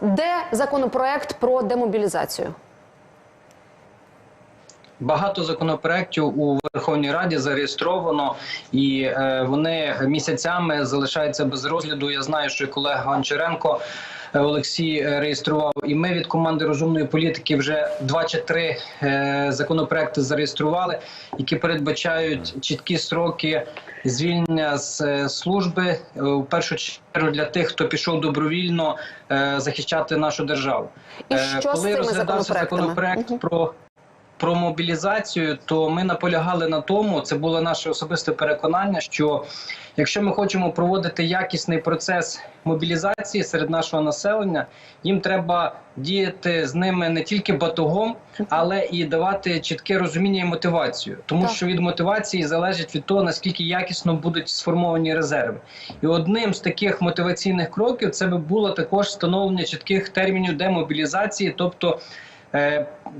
де законопроект про демобілізацію? Багато законопроєктів у Верховній Раді зареєстровано, і е, вони місяцями залишаються без розгляду. Я знаю, що колега Гончаренко е, Олексій е, реєстрував. І ми від команди розумної політики вже два чи три законопроекти зареєстрували, які передбачають чіткі строки звільнення з служби у першу чергу для тих, хто пішов добровільно захищати нашу державу. І що з Коли цими розглядався законопроект Мгм. про про мобілізацію, то ми наполягали на тому, це було наше особисте переконання, що якщо ми хочемо проводити якісний процес мобілізації серед нашого населення, їм треба діяти з ними не тільки батогом, але і давати чітке розуміння і мотивацію, тому Так. що від мотивації залежить від того, наскільки якісно будуть сформовані резерви. І одним з таких мотиваційних кроків це би було також встановлення чітких термінів демобілізації, тобто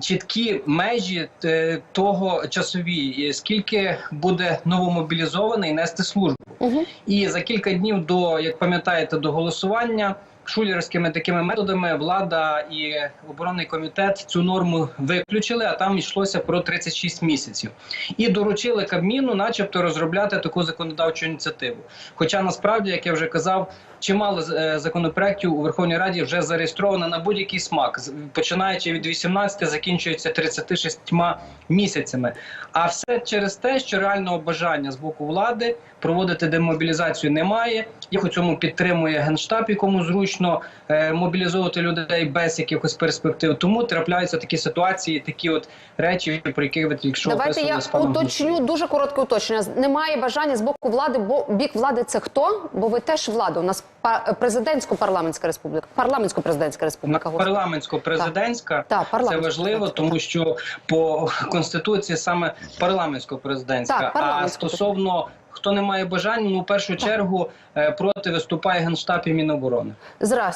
чіткі межі е, того часові, е, скільки буде новомобілізований нести службу. Угу. І за кілька днів до, як пам'ятаєте, до голосування шулерськими такими методами влада і оборонний комітет цю норму виключили, а там йшлося про 36 місяців. І доручили Кабміну, начебто, розробляти таку законодавчу ініціативу. Хоча насправді, як я вже казав, чимало е, законопроєктів у Верховній Раді вже зареєстровано на будь-який смак, починаючи від 18, закінчується 36 місяцями. А все через те, що реального бажання з боку влади проводити демобілізацію немає. Їх у цьому підтримує генштаб, якому зручно е, мобілізовувати людей без якихось перспектив. Тому трапляються такі ситуації, такі от речі, про які ви тільки що Давайте я уточню дуже коротке уточнення. Немає бажання з боку влади, бо бік влади це хто? Бо ви теж влада. У нас па- президентсько-парламентська республіка, парламентсько-президентська республіка. Парламентсько-президентська Так, це важливо, тому що по конституції саме парламентсько-президентська. А стосовно хто не має бажання, ну в першу чергу е, проти виступає генштаб і Міноборони. Зразу.